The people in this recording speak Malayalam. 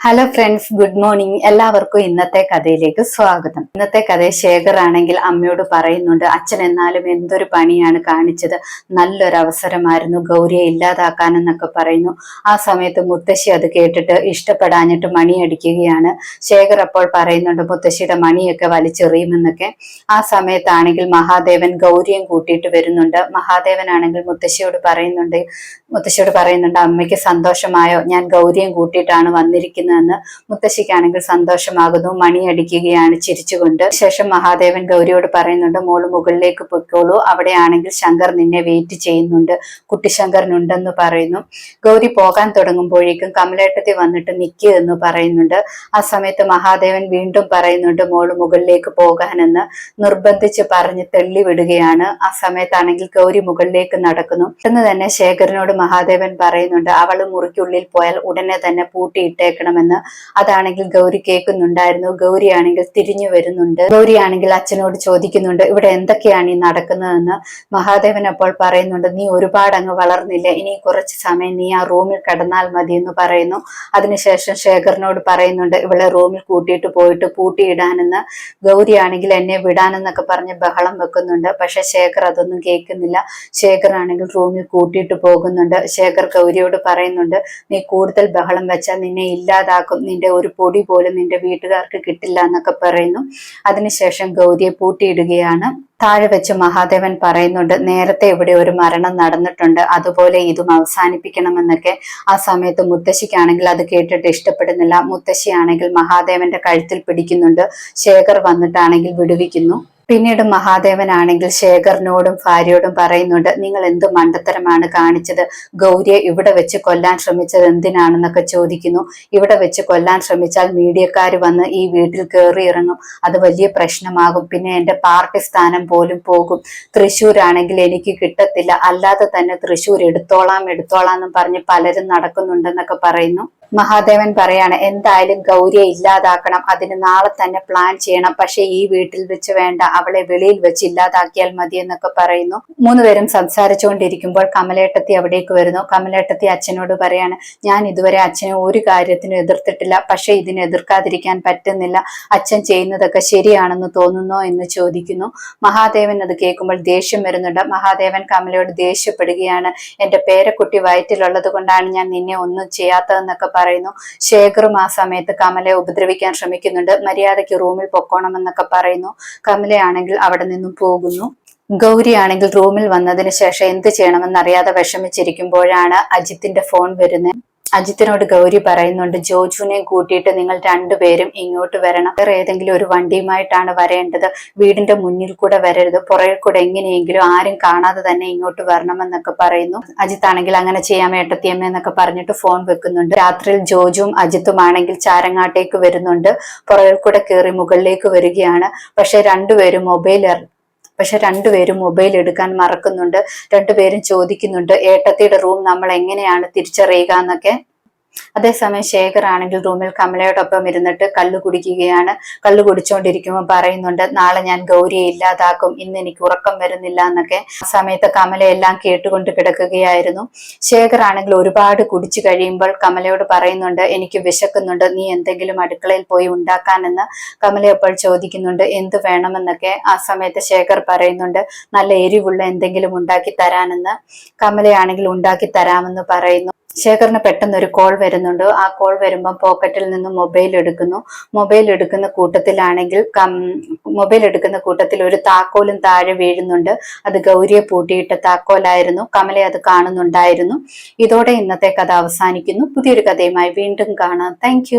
ഹലോ ഫ്രണ്ട്സ് ഗുഡ് മോർണിംഗ് എല്ലാവർക്കും ഇന്നത്തെ കഥയിലേക്ക് സ്വാഗതം. ഇന്നത്തെ കഥ ശേഖർ ആണെങ്കിൽ അമ്മയോട് പറയുന്നുണ്ട് അച്ഛൻ എന്നാലും എന്തൊരു പണിയാണ് കാണിച്ചത്. നല്ലൊരു അവസരമായിരുന്നു ഗൗരിയെ ഇല്ലാതാക്കാനെന്നൊക്കെ പറയുന്നു. ആ സമയത്ത് മുത്തശ്ശി അത് കേട്ടിട്ട് ഇഷ്ടപ്പെടാഞ്ഞിട്ട് മണിയടിക്കുകയാണ്. ശേഖർ അപ്പോൾ പറയുന്നുണ്ട് മുത്തശ്ശിയുടെ മണിയൊക്കെ വലിച്ചെറിയുമെന്നൊക്കെ. ആ സമയത്താണെങ്കിൽ മഹാദേവൻ ഗൗരിയും കൂട്ടിയിട്ട് വരുന്നുണ്ട്. മഹാദേവൻ ആണെങ്കിൽ മുത്തശ്ശിയോട് പറയുന്നുണ്ട് മുത്തശ്ശിയോട് പറയുന്നുണ്ട് അമ്മയ്ക്ക് സന്തോഷമായോ? ഞാൻ ഗൗരിയും കൂട്ടിയിട്ടാണ് വന്നിരിക്കുന്നതെന്ന് മുത്തശ്ശിക്കാണെങ്കിൽ സന്തോഷമാകുന്നു മണിയടിക്കുകയാണ് ചിരിച്ചുകൊണ്ട്. ശേഷം മഹാദേവൻ ഗൗരിയോട് പറയുന്നുണ്ട് മോൾ മുകളിലേക്ക് പൊയ്ക്കോളൂ അവിടെയാണെങ്കിൽ ശങ്കർ നിന്നെ വെയിറ്റ് ചെയ്യുന്നുണ്ട് കുട്ടി ശങ്കറിനുണ്ടെന്ന് പറയുന്നു. ഗൗരി പോകാൻ തുടങ്ങുമ്പോഴേക്കും കമലേട്ടത്തി വന്നിട്ട് നിൽക്കുക എന്ന് പറയുന്നുണ്ട്. ആ സമയത്ത് മഹാദേവൻ വീണ്ടും പറയുന്നുണ്ട് മോൾ മുകളിലേക്ക് പോകാനെന്ന് നിർബന്ധിച്ച് പറഞ്ഞ് തള്ളിവിടുകയാണ് ആ സമയത്താണെങ്കിൽ ഗൗരി മുകളിലേക്ക് നടക്കുന്നു. പെട്ടെന്ന് തന്നെ ശേഖരനോട് മഹാദേവൻ പറയുന്നുണ്ട് അവൾ മുറിക്കുള്ളിൽ പോയാൽ ഉടനെ തന്നെ പൂട്ടിയിട്ടേക്കണമെന്ന് അതാണെങ്കിൽ ഗൗരി കേൾക്കുന്നുണ്ടായിരുന്നു. ഗൗരിയാണെങ്കിൽ തിരിഞ്ഞു വരുന്നുണ്ട്. ഗൗരിയാണെങ്കിൽ അച്ഛനോട് ചോദിക്കുന്നുണ്ട് ഇവിടെ എന്തൊക്കെയാണ് ഈ നടക്കുന്നതെന്ന്? മഹാദേവൻ അപ്പോൾ പറയുന്നുണ്ട് നീ ഒരുപാട് അങ്ങ് വളർന്നില്ല ഇനി കുറച്ച് സമയം നീ ആ റൂമിൽ കിടന്നാൽ മതി എന്ന് പറയുന്നു. അതിനുശേഷം ശേഖറിനോട് പറയുന്നുണ്ട് ഇവളെ റൂമിൽ കൂട്ടിയിട്ട് പോയിട്ട് പൂട്ടിയിടാനെന്ന്. ഗൗരിയാണെങ്കിൽ എന്നെ വിടാനെന്നൊക്കെ പറഞ്ഞ് ബഹളം വെക്കുന്നുണ്ട് പക്ഷെ ശേഖർ അതൊന്നും കേൾക്കുന്നില്ല. ശേഖർ ആണെങ്കിൽ റൂമിൽ കൂട്ടിയിട്ട് പോകുന്നുണ്ട്. ശേഖർ ഗൗരിയോട് പറയുന്നുണ്ട് നീ കൂടുതൽ ബഹളം വെച്ചാൽ നിന്നെ ഇല്ലാതാക്കും നിന്റെ ഒരു പൊടി പോലും നിന്റെ വീട്ടുകാർക്ക് കിട്ടില്ല എന്നൊക്കെ പറയുന്നു. അതിനുശേഷം ഗൗരിയെ പൂട്ടിയിടുകയാണ്. താഴെ വെച്ച് മഹാദേവൻ പറയുന്നുണ്ട് നേരത്തെ ഇവിടെ ഒരു മരണം നടന്നിട്ടുണ്ട്. അതുപോലെ ഇതും അവസാനിപ്പിക്കണമെന്നൊക്കെ. ആ സമയത്ത് മുത്തശ്ശിക്കാണെങ്കിൽ അത് കേട്ടിട്ട് ഇഷ്ടപ്പെടുന്നില്ല. മുത്തശ്ശിയാണെങ്കിൽ മഹാദേവന്റെ കഴുത്തിൽ പിടിക്കുന്നുണ്ട്. ശേഖർ വന്നിട്ടാണെങ്കിൽ വിടുവിക്കുന്നു. പിന്നീട് മഹാദേവനാണെങ്കിൽ ശേഖറിനോടും ഭാര്യയോടും പറയുന്നുണ്ട് നിങ്ങൾ എന്ത് മണ്ടത്തരമാണ് കാണിച്ചത്? ഗൗരിയെ ഇവിടെ വെച്ച് കൊല്ലാൻ ശ്രമിച്ചത് എന്തിനാണെന്നൊക്കെ ചോദിക്കുന്നു. ഇവിടെ വെച്ച് കൊല്ലാൻ ശ്രമിച്ചാൽ മീഡിയക്കാർ വന്ന് ഈ വീട്ടിൽ കയറി ഇറങ്ങും. അത് വലിയ പ്രശ്നമാകും. പിന്നെ എന്റെ പാർട്ടി സ്ഥാനം പോലും പോകും. തൃശ്ശൂരാണെങ്കിൽ എനിക്ക് കിട്ടത്തില്ല. അല്ലാതെ തന്നെ തൃശ്ശൂർ എടുത്തോളാം എടുത്തോളാം എന്നും പറഞ്ഞ് പലരും നടക്കുന്നുണ്ടെന്നൊക്കെ പറയുന്നു. മഹാദേവൻ പറയാണ് എന്തായാലും ഗൗരിയെ ഇല്ലാതാക്കണം. അതിന് നാളെ തന്നെ പ്ലാൻ ചെയ്യണം. പക്ഷെ ഈ വീട്ടിൽ വെച്ച് വേണ്ട. അവളെ വെളിയിൽ വെച്ച് ഇല്ലാതാക്കിയാൽ മതി എന്നൊക്കെ പറയുന്നു. മൂന്നുപേരും സംസാരിച്ചുകൊണ്ടിരിക്കുമ്പോൾ കമലേട്ടത്തി അവിടേക്ക് വരുന്നു. കമലേട്ടത്തി അച്ഛനോട് പറയാണ് ഞാൻ ഇതുവരെ അച്ഛനെ ഒരു കാര്യത്തിനും എതിർത്തിട്ടില്ല. പക്ഷെ ഇതിനെ എതിർക്കാതിരിക്കാൻ പറ്റുന്നില്ല. അച്ഛൻ ചെയ്യുന്നതൊക്കെ ശരിയാണെന്ന് തോന്നുന്നു എന്ന് ചോദിക്കുന്നു. മഹാദേവൻ അത് കേൾക്കുമ്പോൾ ദേഷ്യം വരുന്നുണ്ട്. മഹാദേവൻ കമലയോട് ദേഷ്യപ്പെടുകയാണ് എന്റെ പേരക്കുട്ടി വയറ്റിലുള്ളത് കൊണ്ടാണ് ഞാൻ നിന്നെ ഒന്നും ചെയ്യാത്തതെന്നൊക്കെ പറയുന്നു. ശേഖറും ആ സമയത്ത് കമലയെ ഉപദ്രവിക്കാൻ ശ്രമിക്കുന്നുണ്ട്. മര്യാദയ്ക്ക് റൂമിൽ പൊക്കോണമെന്നൊക്കെ പറയുന്നു. കമലയാണെങ്കിൽ അവിടെ നിന്നും പോകുന്നു. ഗൗരിയാണെങ്കിൽ റൂമിൽ വന്നതിന് ശേഷം എന്ത് ചെയ്യണമെന്നറിയാതെ വിഷമിച്ചിരിക്കുമ്പോഴാണ് അജിത്തിന്റെ ഫോൺ വരുന്നത്. അജിത്തിനോട് ഗൗരി പറയുന്നുണ്ട് ജോജുവിനെ കൂട്ടിയിട്ട് നിങ്ങൾ രണ്ടുപേരും ഇങ്ങോട്ട് വരണം. വേറെ ഏതെങ്കിലും ഒരു വണ്ടിയുമായിട്ടാണ് വരേണ്ടത്. വീടിന്റെ മുന്നിൽ കൂടെ വരരുത്. പുറകിൽ കൂടെ എങ്ങനെയെങ്കിലും ആരും കാണാതെ തന്നെ ഇങ്ങോട്ട് വരണമെന്നൊക്കെ പറയുന്നു. അജിത്ത് ആണെങ്കിൽ അങ്ങനെ ചെയ്യാം ഏട്ടത്തിയമ്മ എന്നൊക്കെ പറഞ്ഞിട്ട് ഫോൺ വെക്കുന്നുണ്ട്. രാത്രിയിൽ ജോജുവും അജിത്തും ആണെങ്കിൽ ചാരങ്ങാട്ടേക്ക് വരുന്നുണ്ട്. പുറകിൽ കൂടെ കയറി മുകളിലേക്ക് വരികയാണ്. പക്ഷെ രണ്ടുപേരും മൊബൈൽ പക്ഷെ രണ്ടുപേരും മൊബൈൽ എടുക്കാൻ മറക്കുന്നുണ്ട്. രണ്ടുപേരും ചോദിക്കുന്നുണ്ട് ഏട്ടത്തിയുടെ റൂം നമ്മൾ എങ്ങനെയാണ് തിരിച്ചറിയുക എന്നൊക്കെ. അതേസമയം ശേഖർ ആണെങ്കിൽ റൂമിൽ കമലയോടൊപ്പം ഇരുന്നിട്ട് കല്ല് കുടിക്കുകയാണ്. കല്ല് കുടിച്ചുകൊണ്ടിരിക്കുമ്പോൾ പറയുന്നുണ്ട് നാളെ ഞാൻ ഗൗരിയെ ഇല്ലാതാക്കും ഇന്ന് എനിക്ക് ഉറക്കം വരുന്നില്ല എന്നൊക്കെ. ആ സമയത്ത് കമലയെല്ലാം കേട്ടുകൊണ്ട് കിടക്കുകയായിരുന്നു. ശേഖർ ആണെങ്കിൽ ഒരുപാട് കുടിച്ചു കഴിയുമ്പോൾ കമലയോട് പറയുന്നുണ്ട് എനിക്ക് വിശക്കുന്നുണ്ട് നീ എന്തെങ്കിലും അടുക്കളയിൽ പോയി ഉണ്ടാക്കാനെന്ന്. കമല അപ്പോൾ ചോദിക്കുന്നുണ്ട് എന്ത് വേണമെന്നൊക്കെ? ആ സമയത്ത് ശേഖർ പറയുന്നുണ്ട് നല്ല എരിവുള്ള എന്തെങ്കിലും ഉണ്ടാക്കി തരാനെന്ന്. കമലയാണെങ്കിൽ ഉണ്ടാക്കി തരാമെന്ന് പറയുന്നു. ശേഖറിന് പെട്ടെന്ന് ഒരു കോൾ വരുന്നുണ്ട്. ആ കോൾ വരുമ്പോൾ പോക്കറ്റിൽ നിന്ന് മൊബൈൽ എടുക്കുന്നു. മൊബൈൽ എടുക്കുന്ന കൂട്ടത്തിലാണെങ്കിൽ മൊബൈൽ എടുക്കുന്ന കൂട്ടത്തിൽ ഒരു താക്കോലും താഴെ വീഴുന്നുണ്ട്. അത് ഗൗരിയെ പൂട്ടിയിട്ട താക്കോലായിരുന്നു. കമലെ അത് കാണുന്നുണ്ടായിരുന്നു. ഇതോടെ ഇന്നത്തെ കഥ അവസാനിക്കുന്നു. പുതിയൊരു കഥയുമായി വീണ്ടും കാണാം. താങ്ക്